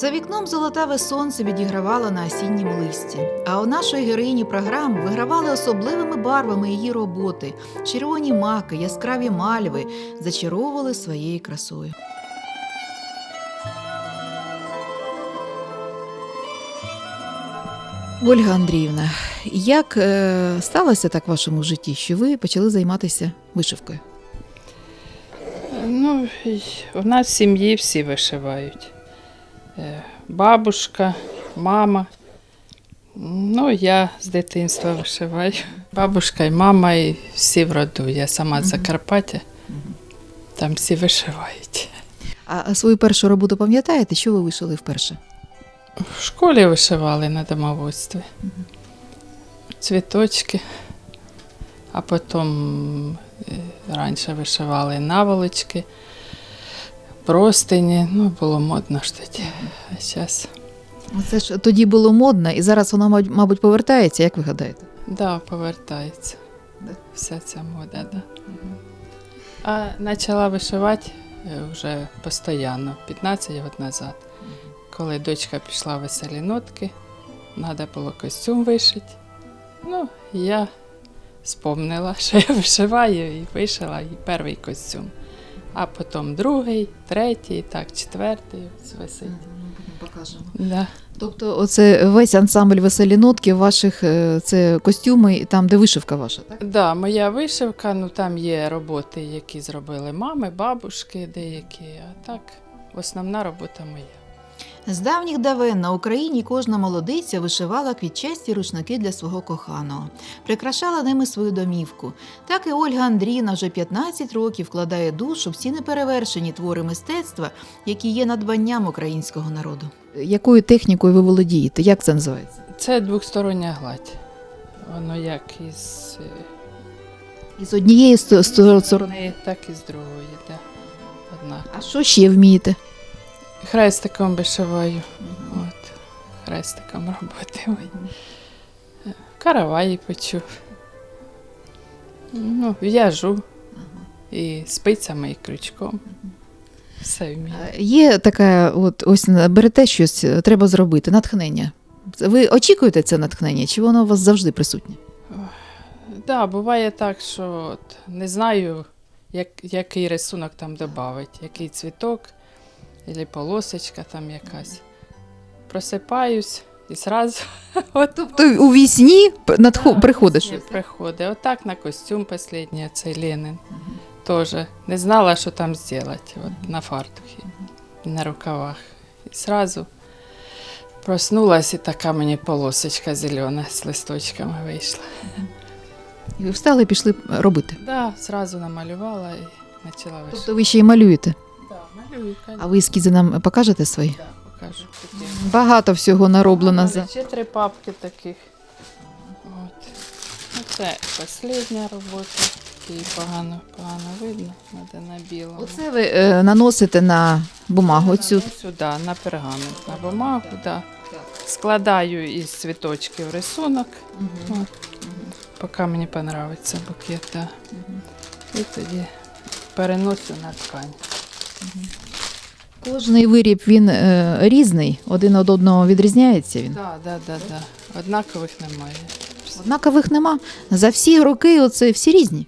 За вікном золотаве сонце відігравало на осіннім листі. А у нашої героїні програм вигравали особливими барвами її роботи. Червоні маки, яскраві мальви зачаровували своєю красою. Ольга Андріївна, як е, сталося так в вашому житті, що ви почали займатися вишивкою? Ну, у нас в сім'ї всі вишивають. Е, Бабушка, мама. Ну, я з дитинства вишиваю. Бабушка і мама, і всі в роду. Я сама з Закарпаття. Там всі вишивають. А свою першу роботу пам'ятаєте, що ви вишили вперше? В школі вишивали на домоводстві. Цвіточки, а потім е, раніше вишивали наволочки, простині. Ну, було модно ж тоді. А зараз, Ну, Це ж тоді було модно, і зараз воно, мабуть, повертається, як ви гадаєте? да, повертається. Да. Вся ця мода, да. А почала вишивати е, вже постійно, 15 років назад. Коли дочка пішла в веселі нотки, треба було костюм вишити. Ну, я спомнила, що я вишиваю і вишила і перший костюм. А потім другий, третій, так, четвертий висить. Покажемо. Да. Тобто, оце весь ансамбль веселі нотки ваших е, це костюми, там, де вишивка ваша, так? Да, моя вишивка, ну там є роботи, які зробили мами, бабушки деякі, а так основна робота моя. З давніх давен на Україні кожна молодиця вишивала квітчасті рушники для свого коханого, прикрашала ними свою домівку. Так і Ольга Андріївна вже 15 років вкладає душу в ці неперевершені твори мистецтва, які є надбанням українського народу. Якою технікою ви володієте? Як це називається? Це двостороння гладь. Воно як із е, Із однієї сто- сто- сторони. так і з другої. Да. Однак. А що ще вмієте? Хрестиком вишиваю. От. Хрестиком роботи. Караваї печу. Ну, в'яжу. І спицями, і крючком. Все вмію. Е, Є така, от ось берете щось, е, треба зробити, натхнення. Ви очікуєте це натхнення, чи воно у вас завжди присутнє? Да, буває так, що от, не знаю, як, який рисунок там додати, який цвіток, або полосочка там якась. Просипаюсь і зразу от, Тобто у вісні надхо... Да, приходиш. Приходить. Отак на костюм останній, цей Ленин. Теж не знала, що там зробити, от, на фартухі, на рукавах. І зразу проснулась і така мені полосочка зелена з листочками вийшла. І ви встали і пішли робити. Да, зразу намалювала і почала вишивати. Тобто ви ще й малюєте. А ви ескізи нам покажете свої? Да, покажу. Такі. Багато всього нароблено за. Ще три папки таких. От. Ну, Це остання робота. Її погано, погано видно, треба на білому. Оце ви е, наносите на бумагу цю. Сюди, на пергамент, на бумагу, да. Складаю із цвіточків рисунок, от, поки мені подобається букет. Да. І тоді переношу на ткань. Кожний виріб він е, різний, один від одного відрізняється він. Так, да, да, да. Однакових немає. Однакових нема. За всі роки оце всі різні.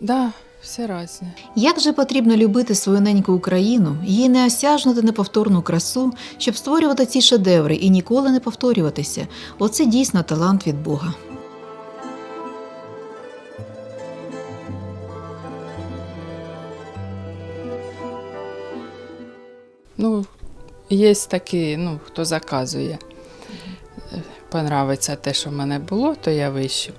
Да, всі різні. Як же потрібно любити свою неньку Україну, її неосяжну та неповторну красу, щоб створювати ці шедеври і ніколи не повторюватися. Оце дійсно талант від Бога. Ну, є такі, ну, хто заказує. Понравиться те, що в мене було, то я вищу.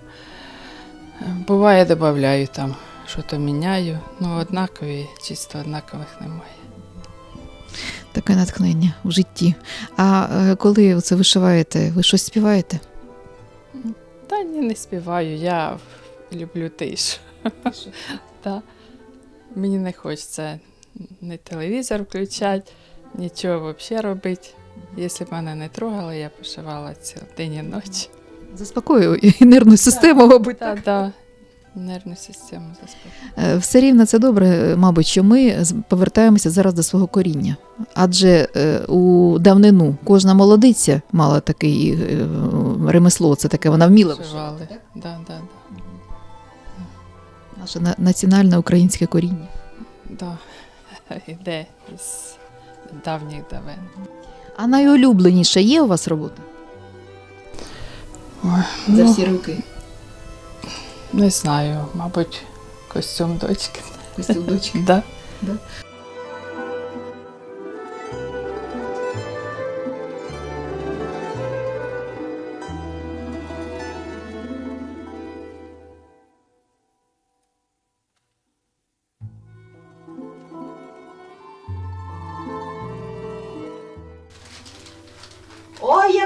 Буває, додаю там, що то міняю. Ну, однакові, чисто однакових немає. Таке натхнення у житті. А е, коли це вишиваєте, ви щось співаєте? Та ні, не співаю, я люблю тишу. Та. Мені не хочеться ні телевізор включати, нічого взагалі робити. Якщо б мене не трогали, я пошивала цілий день і ніч. Заспокоюю і нервну систему, мабуть. Так, да. Нервну систему заспокоює. Е, Все рівно це добре, е, мабуть, що ми повертаємося зараз до свого коріння. Адже е, у давнину кожна молодиця мала таке ремесло, це таке, вона вміла вишивати. так? Да, да, Наше на- національне українське коріння. да. Да. Іде із давніх давен. А найулюбленіша є у вас робота? Ой, За ну, всі роки. Не знаю, мабуть, костюм дочки. Костюм дочки. Да. Ой,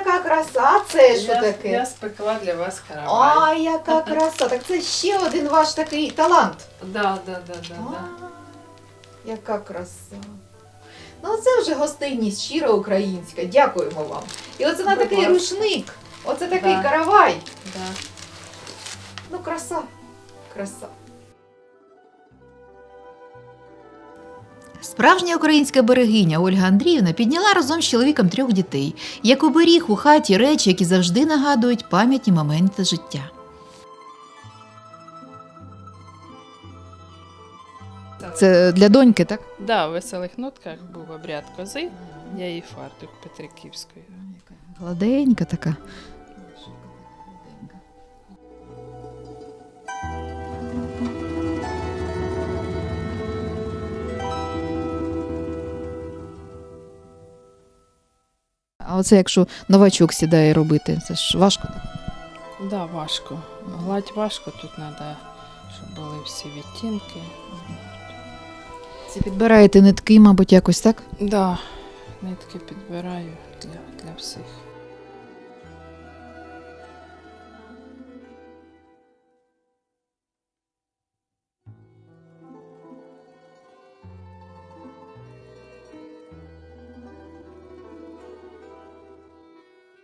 яка краса! Це я, я спекла для вас каравай. Ой, яка краса! Так це ще один ваш такий талант. Да, да, да, да, да. Яка краса. Ну, це вже гостинність щира українська. Дякуємо вам. І оце на такий ласка. рушник, оце такий Да. каравай. да. Ну, краса, краса. Справжня українська берегиня Ольга Андріївна підняла разом з чоловіком трьох дітей, як оберіг у хаті речі, які завжди нагадують пам'ятні моменти життя. Це для доньки, так? Да, у веселих нотках був обряд кози, я її фартук Петриківської. Гладенька така. А оце якщо новачок сідає робити, це ж важко. так? Да, важко. Гладь важко, тут треба, щоб були всі відтінки. Це підбираєте нитки, мабуть, якось так? Да, нитки підбираю для, для всіх.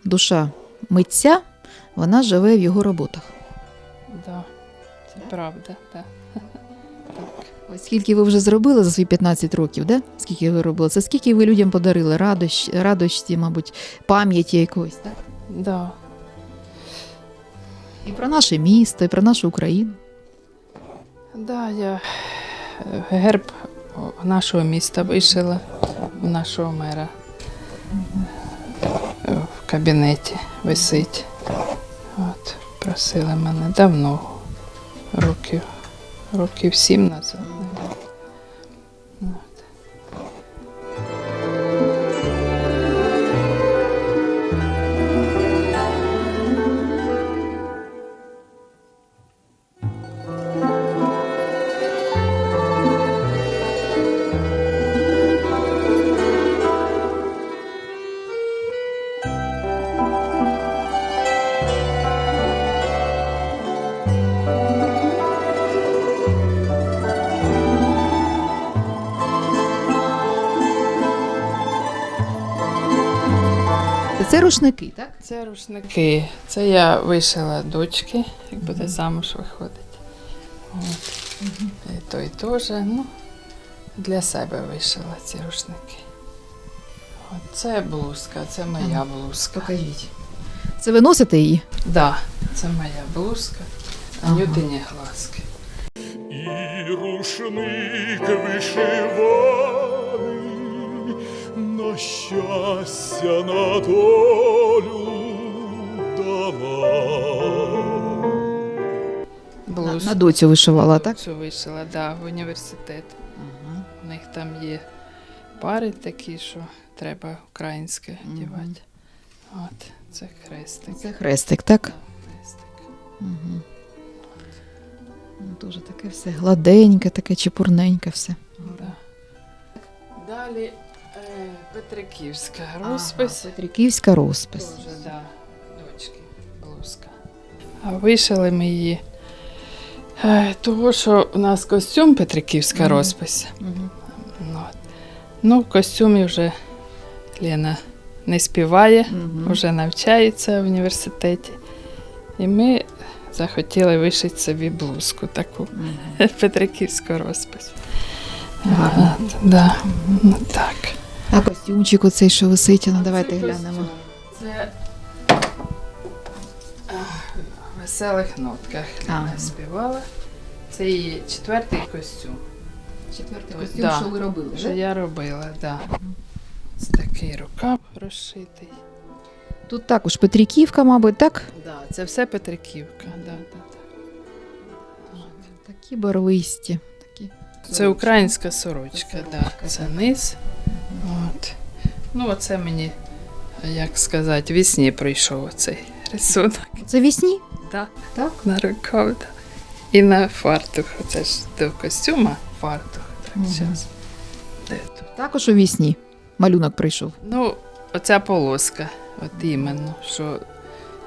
Душа митця, вона живе в його роботах. Да, це правда, да. Ось скільки ви вже зробили за свої 15 років, да? Скільки ви робили? Це скільки ви людям подарили радощ, радості, мабуть, пам'яті якоїсь, так? Да. І про наше місто, і про нашу Україну. Да, я е, герб нашого міста вишила нашого мера. Кабінеті висить. От, просили мене давно, років, років сім назад. Це рушники, так? Це рушники. Це я вишила дочки, як буде замуж виходить. От. І то, і теж. Ну, для себе вишила ці рушники. От це блузка, це моя Ага. блузка. Покажіть. Це ви носите її? Да, це моя блузка. Ага. Анютині глазки. І рушник вишиваний на щастя, на долю дала. На, на доцю вишивала, так? цю вишила, да, в університет. Ага. У них там є пари такі, що треба українське одягати. От, це хрестик. Це хрестик, так? Да, хрестик. Угу. Дуже таке все гладеньке, таке чепурненьке все. Да. Далі Петриківська розпис. Петриківська розпис. Тоже, да, дочки, блузка. А вишили ми її. Е, того, що у нас костюм Петриківська Мгм. розпис. Угу. Ну, от. ну, в костюмі вже Лена не співає. Угу. вже навчається в університеті. І ми захотіли вишити собі блузку таку петриківську розпис. Гарно. От, да. ну, так. А костюмчик оцей, що висить, ну давайте глянемо. Це в веселих нотках Ага. співала. Це її четвертий костюм. Четвертий костюм, Да. що ви робили, Що я робила, так. Да. Ось такий рукав розшитий. Тут також Петриківка, мабуть, так? Да, це все Петриківка. Да, да, да. Такі барвисті. Такі. Це українська сорочка, да. це низ. Ну, оце мені, як сказати, вісні прийшов цей рисунок. Це вісні? Да. Так? На рукав, да. І на фартух. Це ж до костюма фартух. Так, Мгм. зараз. Де тут? Також у вісні. Малюнок прийшов. Ну, оця полоска, от іменно, що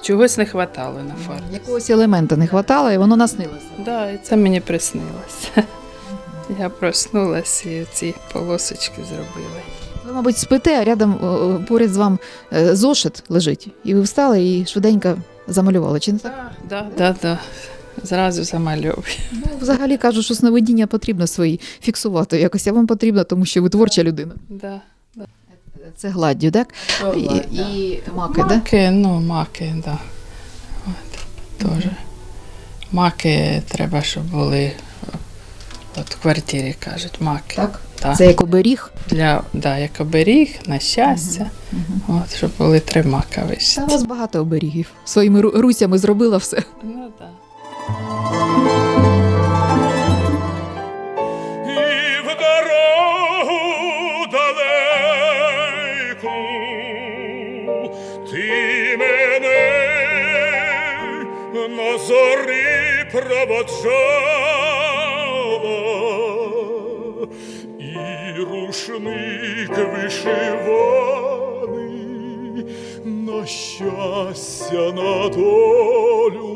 чогось не хватало на фартух. Якогось елемента не вистачало, і воно наснилося. Да, і це мені приснилося. Я проснулась і ці полосочки зробила. Ви, мабуть, спите, а рядом поряд з вам е, зошит лежить. І ви встали і швиденько замалювали. Чи не так? Да, да, да. Зразу замальовую. Ну, взагалі кажуть, що сновидіння потрібно свої фіксувати якось, а вам потрібно, тому що ви творча людина. Да. Це гладдю, так? І, І, і маки, так? маки, ну, маки, да. От, теж. Маки треба, щоб були от в квартирі, кажуть, маки. Так? Так. Це як оберіг. Для, да, як оберіг, на щастя. От, щоб були три мака Та у вас багато оберігів. Своїми русями зробила все. Ну, да. І в дорогу далеку ти мене на зорі проводжала, рушник вишиваний на щастя на долю.